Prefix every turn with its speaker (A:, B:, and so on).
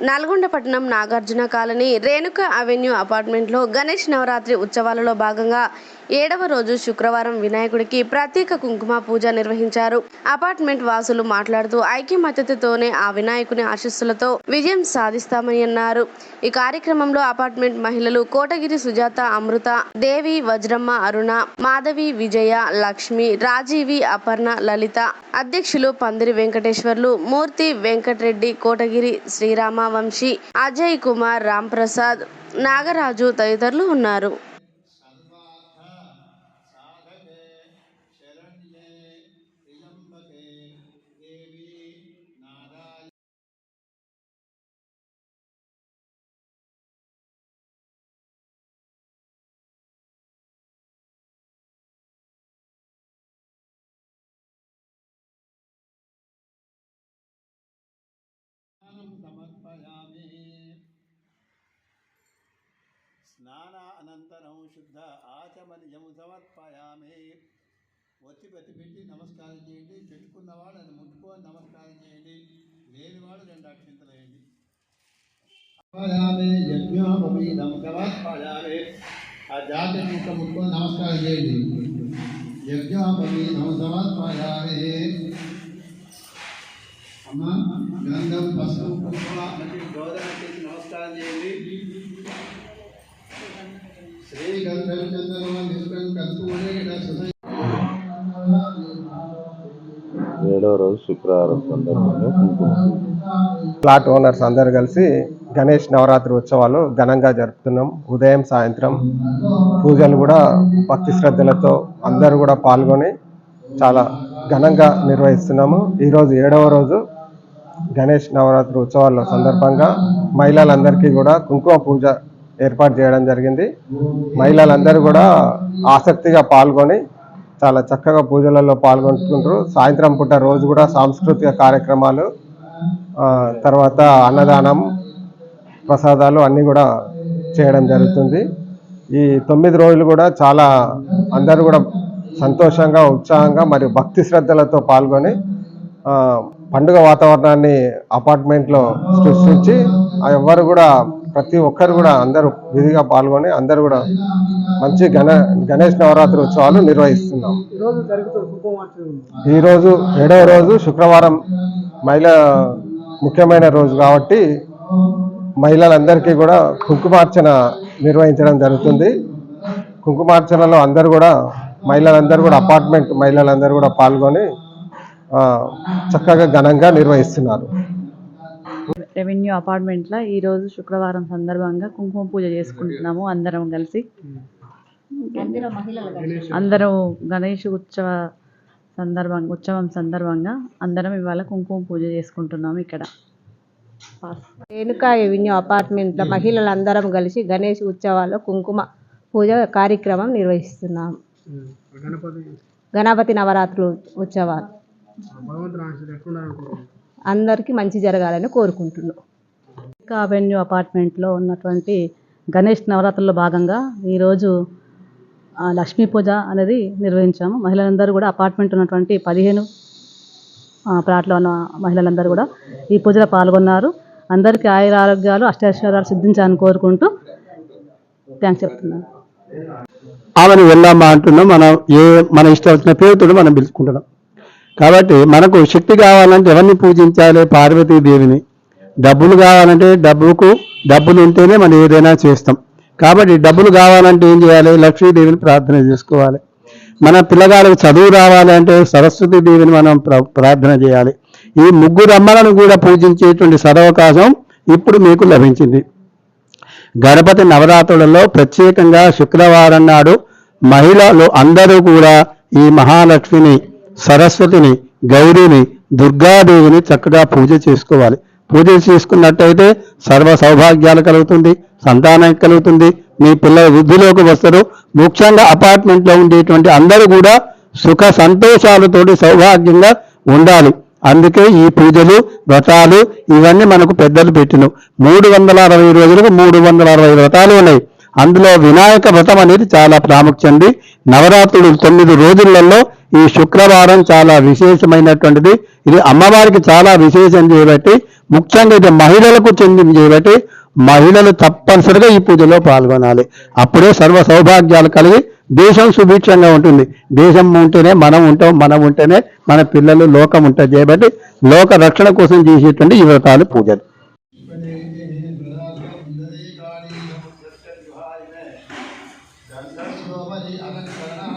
A: నల్గొండ పట్టణం Nagarjuna colony Renuka avenue అపార్ట్మెంట్లో గణేష్ నవరాత్రి ఉత్సవాలలో భాగంగా ఏడవ రోజు శుక్రవారం వినాయకుడికి ప్రత్యేక కుంకుమ పూజ నిర్వహించారు. అపార్ట్మెంట్ వాసులు మాట్లాడుతూ ఐక్యమత్యతతోనే ఆ వినాయకుని ఆశస్సులతో విజయం సాధిస్తామని అన్నారు. ఈ కార్యక్రమంలో అపార్ట్మెంట్ మహిళలు కోటగిరి సుజాత అమృత దేవి వజ్రమ్మ అరుణ మాధవి విజయ లక్ష్మి రాజీవి అపర్ణ లలిత అధ్యక్షులు పందిరి వెంకటేశ్వర్లు మూర్తి వెంకటరెడ్డి కోటగిరి శ్రీరామ వంశీ అజయ్ కుమార్ రాంప్రసాద్ నాగరాజు తదితరులు ఉన్నారు.
B: సమర్పయామి స్నాన అనంతరం శుద్ధ ఆచమనియం సమర్పయామి ఒత్తి పెట్టి పెట్టి నమస్కారం చేయండి పెట్టుకున్నవాడు అది ముట్టుకొని నమస్కారం చేయండి లేనివాడు రెండు అక్షింతలు వేయండి సమర్పయామి యజ్ఞోపవీతం సమర్పయామి ఆ జాతి ముక్క ముట్టుకొని నమస్కారం చేయండి యజ్ఞోపవీతం సమర్పయామి అమ్మ గంధం పసుపు కుంకుమ వంటి బోధన చేసి నమస్కారం చేయండి శ్రీ గంధం చందనం నిష్కం కస్తూరే
C: ఏడో రోజు శుక్రవారం సందర్భంగా కుంకుమ
D: ప్లాట్ ఓనర్స్ అందరు కలిసి గణేష్ నవరాత్రి ఉత్సవాలు ఘనంగా జరుపుతున్నాం. ఉదయం సాయంత్రం పూజలు కూడా భక్తి శ్రద్ధలతో అందరూ కూడా పాల్గొని చాలా ఘనంగా నిర్వహిస్తున్నాము. ఈరోజు ఏడవ రోజు గణేష్ నవరాత్రి ఉత్సవాల సందర్భంగా మహిళలందరికీ కూడా కుంకుమ పూజ ఏర్పాటు చేయడం జరిగింది. మహిళలందరూ కూడా ఆసక్తిగా పాల్గొని చాలా చక్కగా పూజలలో పాల్గొంటుంటారు సాయంత్రం పూట రోజు కూడా సాంస్కృతిక కార్యక్రమాలు తర్వాత అన్నదానం ప్రసాదాలు అన్నీ కూడా చేయడం జరుగుతుంది. ఈ తొమ్మిది రోజులు కూడా చాలా అందరూ కూడా సంతోషంగా ఉత్సాహంగా మరియు భక్తి శ్రద్ధలతో పాల్గొని పండుగ వాతావరణాన్ని అపార్ట్మెంట్లో సృష్టించి ఎవరు కూడా ప్రతి ఒక్కరు కూడా అందరూ విధిగా పాల్గొని అందరూ కూడా మంచి గణ గణేష్ నవరాత్రి ఉత్సవాలు నిర్వహిస్తున్నాం. ఈరోజు ఏడవ రోజు శుక్రవారం మహిళ ముఖ్యమైన రోజు కాబట్టి మహిళలందరికీ కూడా కుంకుమార్చన నిర్వహించడం జరుగుతుంది. కుంకుమార్చనలో అందరూ కూడా మహిళలందరూ కూడా అపార్ట్మెంట్ మహిళలందరూ కూడా పాల్గొని చక్కగా ఘనంగా నిర్వహిస్తున్నారు.
E: రెవెన్యూ అపార్ట్మెంట్లో ఈరోజు శుక్రవారం సందర్భంగా కుంకుమ పూజ చేసుకుంటున్నాము అందరం కలిసి. అందరం గణేష్ ఉత్సవ సందర్భంగా ఉత్సవం సందర్భంగా అందరం ఇవాళ కుంకుమ పూజ చేసుకుంటున్నాము ఇక్కడ.
F: రేణుకా ఎవెన్యూ అపార్ట్మెంట్లో మహిళలందరం కలిసి గణేష్ ఉత్సవాల్లో కుంకుమ పూజ కార్యక్రమం నిర్వహిస్తున్నాం. గణపతి నవరాత్రులు ఉత్సవాలు. అందరికీ మంచి జరగాలని కోరుకుంటున్నాం.
E: ఇంకా అవెన్యూ అపార్ట్మెంట్లో ఉన్నటువంటి గణేష్ నవరాత్రుల్లో భాగంగా ఈరోజు లక్ష్మీ పూజ అనేది నిర్వహించాము. మహిళలందరూ కూడా అపార్ట్మెంట్ ఉన్నటువంటి పదిహేను ప్లాట్లో ఉన్న మహిళలందరూ కూడా ఈ పూజలో పాల్గొన్నారు. అందరికీ ఆయుర ఆరోగ్యాలు అష్టాశ్వరాలు సిద్ధించాలని కోరుకుంటూ థ్యాంక్స్ చెప్తున్నాను.
G: ఆమెను వెళ్ళామా అంటున్నాం. మనం ఏ మన ఇష్టం వచ్చిన పేరుతో మనం పిలుచుకుంటున్నాం. కాబట్టి మనకు శక్తి కావాలంటే ఎవరిని పూజించాలి? పార్వతీదేవిని. డబ్బులు కావాలంటే డబ్బుకు డబ్బులు ఉంటేనే మనం ఏదైనా చేస్తాం. కాబట్టి డబ్బులు కావాలంటే ఏం చేయాలి? లక్ష్మీదేవిని ప్రార్థన చేసుకోవాలి. మన పిల్లగాళ్ళకి చదువు రావాలంటే సరస్వతి దేవిని మనం ప్ర- ప్రార్థన చేయాలి. ఈ ముగ్గురు అమ్మలను కూడా పూజించేటువంటి సదవకాశం ఇప్పుడు మీకు లభించింది. గణపతి నవరాత్రులలో ప్రత్యేకంగా శుక్రవారం నాడు మహిళలు అందరూ కూడా ఈ మహాలక్ష్మిని సరస్వతిని గౌరీని దుర్గాదేవిని చక్కగా పూజ చేసుకోవాలి. పూజ చేసుకున్నట్టయితే సర్వ సౌభాగ్యాలు కలుగుతుంది సంతానం కలుగుతుంది. మీ పిల్లలు వృద్ధిలోకి వస్తారు. ముఖ్యంగా అపార్ట్మెంట్లో ఉండేటువంటి అందరూ కూడా సుఖ సంతోషాలతోటి సౌభాగ్యంగా ఉండాలి. అందుకే ఈ పూజలు వ్రతాలు ఇవన్నీ మనకు పెద్దలు పెట్టిన. మూడు వందల అరవై రోజులకు మూడు వందల అరవై వ్రతాలు ఉన్నాయి. అందులో వినాయక వ్రతం అనేది చాలా ప్రాముఖ్యంది నవరాత్రులు తొమ్మిది రోజులలో ఈ శుక్రవారం చాలా విశేషమైనటువంటిది. ఇది అమ్మవారికి చాలా విశేషం చేయబట్టి ముఖ్యంగా ఇది మహిళలకు చెందింది చేయబట్టి మహిళలు తప్పనిసరిగా ఈ పూజలో పాల్గొనాలి. అప్పుడే సర్వ సౌభాగ్యాలు కలిగి దేశం సుభిక్షంగా ఉంటుంది. దేశం ఉంటేనే మనం ఉంటాం మనం ఉంటేనే మన పిల్లలు లోకం ఉంటుంది. చేయబట్టి లోక రక్షణ కోసం చేసేటువంటి ఈ వ్రతాలు పూజలు.
B: திருமதி அனந்தரனா